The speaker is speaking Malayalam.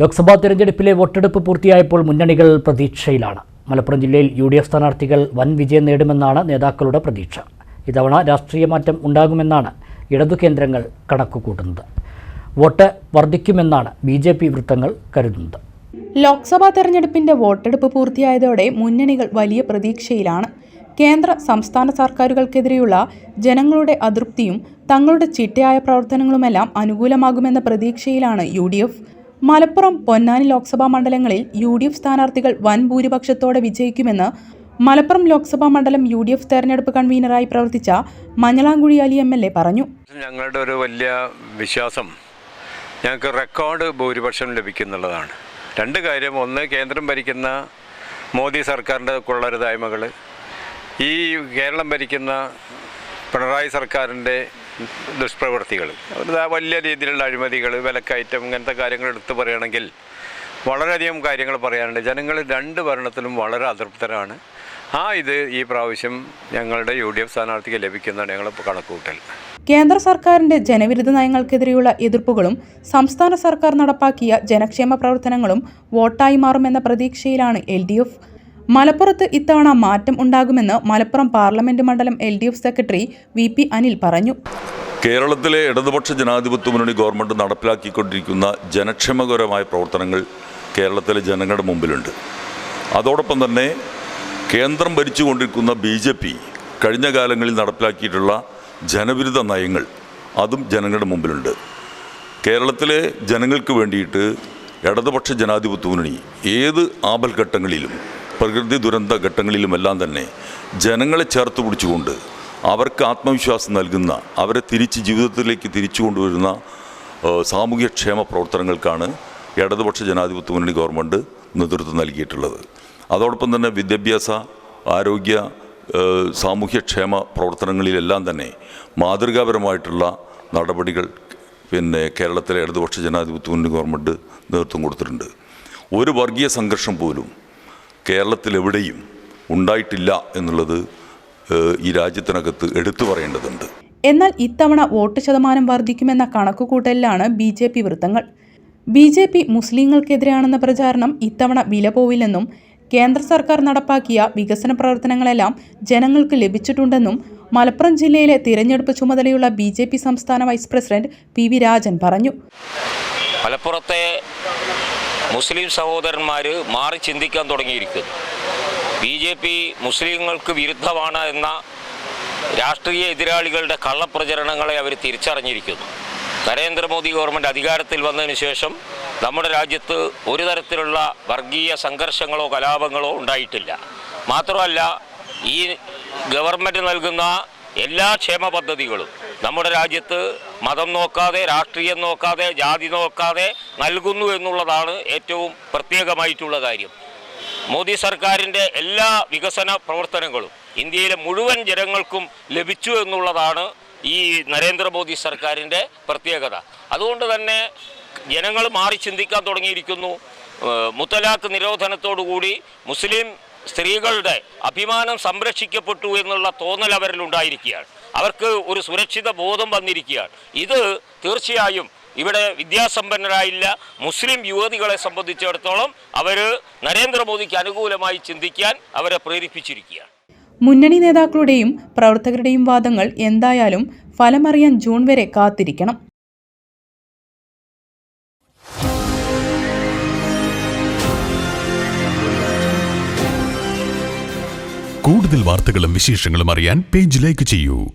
ലോക്സഭാ തെരഞ്ഞെടുപ്പിലെ വോട്ടെടുപ്പ് പൂർത്തിയായപ്പോൾ മുന്നണികൾ പ്രതീക്ഷയിലാണ്. മലപ്പുറം ജില്ലയിൽ യു ഡി എഫ് സ്ഥാനാർത്ഥികൾ വൻ വിജയം നേടുമെന്നാണ് നേതാക്കളുടെ പ്രതീക്ഷ. ഇതവണ രാഷ്ട്രീയ മാറ്റം ഉണ്ടാകുമെന്നാണ് ഇടതു കേന്ദ്രങ്ങൾ കണക്കുകൂട്ടുന്നത്. വോട്ട് വർദ്ധിക്കുമെന്നാണ് ബി ജെ പി വൃത്തങ്ങൾ കരുതുന്നത്. ലോക്സഭാ തെരഞ്ഞെടുപ്പിന്റെ വോട്ടെടുപ്പ് പൂർത്തിയായതോടെ മുന്നണികൾ വലിയ പ്രതീക്ഷയിലാണ്. കേന്ദ്ര സംസ്ഥാന സർക്കാരുകൾക്കെതിരെയുള്ള ജനങ്ങളുടെ അതൃപ്തിയും തങ്ങളുടെ ചിട്ടയായ പ്രവർത്തനങ്ങളുമെല്ലാം അനുകൂലമാകുമെന്ന പ്രതീക്ഷയിലാണ് യു മലപ്പുറം പൊന്നാനി ലോക്സഭാ മണ്ഡലങ്ങളിൽ യു ഡി എഫ് സ്ഥാനാർത്ഥികൾ വൻ ഭൂരിപക്ഷത്തോടെ വിജയിക്കുമെന്ന് മലപ്പുറം ലോക്സഭാ മണ്ഡലം യു ഡി എഫ് തെരഞ്ഞെടുപ്പ് കൺവീനറായി പ്രവർത്തിച്ച Manjalamkuzhi Ali M L A പറഞ്ഞു. ഞങ്ങളുടെ ഒരു വലിയ വിശ്വാസം ഞങ്ങൾക്ക് റെക്കോർഡ് ഭൂരിപക്ഷം ലഭിക്കുന്നുള്ളതാണ്. രണ്ട് കാര്യം. ഒന്ന് കേന്ദ്രം ഭരിക്കുന്ന മോദി സർക്കാരിന്റെ കൊള്ളരുതായ്മകൾ ഈ കേരളം ഭരിക്കുന്ന പിണറായി സർക്കാരിന്റെ ദുഷ്പ്രവൃത്തികൾ വലിയ രീതിയിലുള്ള അഴിമതികൾ വിലക്കയറ്റം ഇങ്ങനത്തെ കാര്യങ്ങൾ എടുത്തു പറയുകയാണെങ്കിൽ വളരെയധികം കാര്യങ്ങൾ പറയാനുണ്ട്. ജനങ്ങൾ രണ്ട് ഭരണത്തിലും വളരെ അതൃപ്തരാണ്. ആ ഇത് ഈ പ്രാവശ്യം ഞങ്ങളുടെ യു ഡി എഫ് സ്ഥാനാർത്ഥിക്ക് ലഭിക്കുന്നതാണ് ഞങ്ങൾ കണക്കുകൂട്ടൽ. കേന്ദ്ര സർക്കാരിന്റെ ജനവിരുദ്ധ നയങ്ങൾക്കെതിരെയുള്ള എതിർപ്പുകളും സംസ്ഥാന സർക്കാർ നടപ്പാക്കിയ ജനക്ഷേമ പ്രവർത്തനങ്ങളും വോട്ടായി മാറുമെന്ന പ്രതീക്ഷയിലാണ് എൽ മലപ്പുറത്ത് ഇത്തവണ മാറ്റം ഉണ്ടാകുമെന്ന് മലപ്പുറം പാർലമെന്റ് മണ്ഡലം L D F secretary V P Anil പറഞ്ഞു. കേരളത്തിലെ ഇടതുപക്ഷ ജനാധിപത്യ മുന്നണി ഗവൺമെന്റ് നടപ്പിലാക്കിക്കൊണ്ടിരിക്കുന്ന ജനക്ഷേമകരമായ പ്രവർത്തനങ്ങൾ കേരളത്തിലെ ജനങ്ങളുടെ മുമ്പിലുണ്ട്. അതോടൊപ്പം തന്നെ കേന്ദ്രം ഭരിച്ചുകൊണ്ടിരിക്കുന്ന ബി ജെ പി കഴിഞ്ഞ കാലങ്ങളിൽ നടപ്പിലാക്കിയിട്ടുള്ള ജനവിരുദ്ധ നയങ്ങൾ അതും ജനങ്ങളുടെ മുമ്പിലുണ്ട്. കേരളത്തിലെ ജനങ്ങൾക്ക് വേണ്ടിയിട്ട് ഇടതുപക്ഷ ജനാധിപത്യ മുന്നണി ഏത് ആപൽഘട്ടങ്ങളിലും പ്രകൃതി ദുരന്ത ഘട്ടങ്ങളിലുമെല്ലാം തന്നെ ജനങ്ങളെ ചേർത്ത് പിടിച്ചുകൊണ്ട് അവർക്ക് ആത്മവിശ്വാസം നൽകുന്ന അവരെ തിരിച്ച് ജീവിതത്തിലേക്ക് തിരിച്ചു കൊണ്ടുവരുന്ന സാമൂഹ്യക്ഷേമ പ്രവർത്തനങ്ങൾക്കാണ് ഇടതുപക്ഷ ജനാധിപത്യ മുന്നണി ഗവൺമെന്റ് നേതൃത്വം നൽകിയിട്ടുള്ളത്. അതോടൊപ്പം തന്നെ വിദ്യാഭ്യാസ ആരോഗ്യ സാമൂഹ്യക്ഷേമ പ്രവർത്തനങ്ങളിലെല്ലാം തന്നെ മാതൃകാപരമായിട്ടുള്ള നടപടികൾ പിന്നെ കേരളത്തിലെ ഇടതുപക്ഷ ജനാധിപത്യ മുന്നണി ഗവൺമെന്റ് നേതൃത്വം കൊടുത്തിട്ടുണ്ട്. ഒരു വർഗീയ സംഘർഷം പോലും കേരളത്തിലെവിടെയും ഉണ്ടായിട്ടില്ല എന്നുള്ളത് ഈ രാജ്യത്തിനകത്ത് എടുത്തു പറയേണ്ടതുണ്ട്. എന്നാൽ ഇത്തവണ വോട്ട് ശതമാനം വർദ്ധിക്കുമെന്ന കണക്കുകൂട്ടലിലാണ് ബി ജെ പി വൃത്തങ്ങൾ. ബി ജെ പി മുസ്ലിങ്ങൾക്കെതിരെയാണെന്ന പ്രചാരണം ഇത്തവണ വില പോവില്ലെന്നും കേന്ദ്ര സർക്കാർ നടപ്പാക്കിയ വികസന പ്രവർത്തനങ്ങളെല്ലാം ജനങ്ങൾക്ക് ലഭിച്ചിട്ടുണ്ടെന്നും മലപ്പുറം ജില്ലയിലെ തിരഞ്ഞെടുപ്പ് ചുമതലയുള്ള ബി ജെ പി സംസ്ഥാന vice president P V Rajan പറഞ്ഞു. മലപ്പുറത്തെ മുസ്ലിം സഹോദരന്മാർ മാറി ചിന്തിക്കാൻ തുടങ്ങിയിരിക്കുന്നു. ബി ജെ പി മുസ്ലിങ്ങൾക്ക് വിരുദ്ധമാണ് എന്ന രാഷ്ട്രീയ എതിരാളികളുടെ കള്ളപ്രചരണങ്ങളെ അവർ തിരിച്ചറിഞ്ഞിരിക്കുന്നു. നരേന്ദ്രമോദി ഗവൺമെന്റ് അധികാരത്തിൽ വന്നതിന് ശേഷം നമ്മുടെ രാജ്യത്ത് ഒരു തരത്തിലുള്ള വർഗീയ സംഘർഷങ്ങളോ കലാപങ്ങളോ ഉണ്ടായിട്ടില്ല. മാത്രമല്ല ഈ ഗവൺമെന്റ് നൽകുന്ന എല്ലാ ക്ഷേമ പദ്ധതികളും നമ്മുടെ രാജ്യത്ത് മതം നോക്കാതെ രാഷ്ട്രീയം നോക്കാതെ ജാതി നോക്കാതെ നൽകുന്നു എന്നുള്ളതാണ് ഏറ്റവും പ്രത്യേകമായിട്ടുള്ള കാര്യം. മോദി സർക്കാരിന്റെ എല്ലാ വികസന പ്രവർത്തനങ്ങളും ഇന്ത്യയിലെ മുഴുവൻ ജനങ്ങൾക്കും ലഭിച്ചു എന്നുള്ളതാണ് ഈ നരേന്ദ്രമോദി സർക്കാരിന്റെ പ്രത്യേകത. അതുകൊണ്ട് തന്നെ ജനങ്ങൾ മാറി ചിന്തിക്കാൻ തുടങ്ങിയിരിക്കുന്നു. മുത്തലാഖ് നിരോധനത്തോടുകൂടി മുസ്ലിം സ്ത്രീകളുടെ അഭിമാനം സംരക്ഷിക്കപ്പെട്ടു എന്നുള്ള തോന്നൽ അവരിലുണ്ടായിരിക്കുകയാണ്. അവർക്ക് ഒരു സുരക്ഷിത ബോധം വന്നിരിക്കുകയാണ്. ഇത് തീർച്ചയായും ഇവിടെ വിദ്യാസമ്പന്നരായില്ല. മുസ്ലിം യുവതികളെ സംബന്ധിച്ചിടത്തോളം അവർ നരേന്ദ്രമോദിക്ക് അനുകൂലമായി ചിന്തിക്കാൻ അവരെ പ്രേരിപ്പിച്ചിരിക്കുകയാണ്. മുന്നണി നേതാക്കളുടെയും പ്രവർത്തകരുടെയും വാദങ്ങൾ എന്തായാലും ഫലമറിയാൻ ജൂൺ വരെ കാത്തിരിക്കണം. കൂടുതൽ വാർത്തകളും വിശേഷങ്ങളും അറിയാൻ പേജ് ലൈക്ക് ചെയ്യൂ.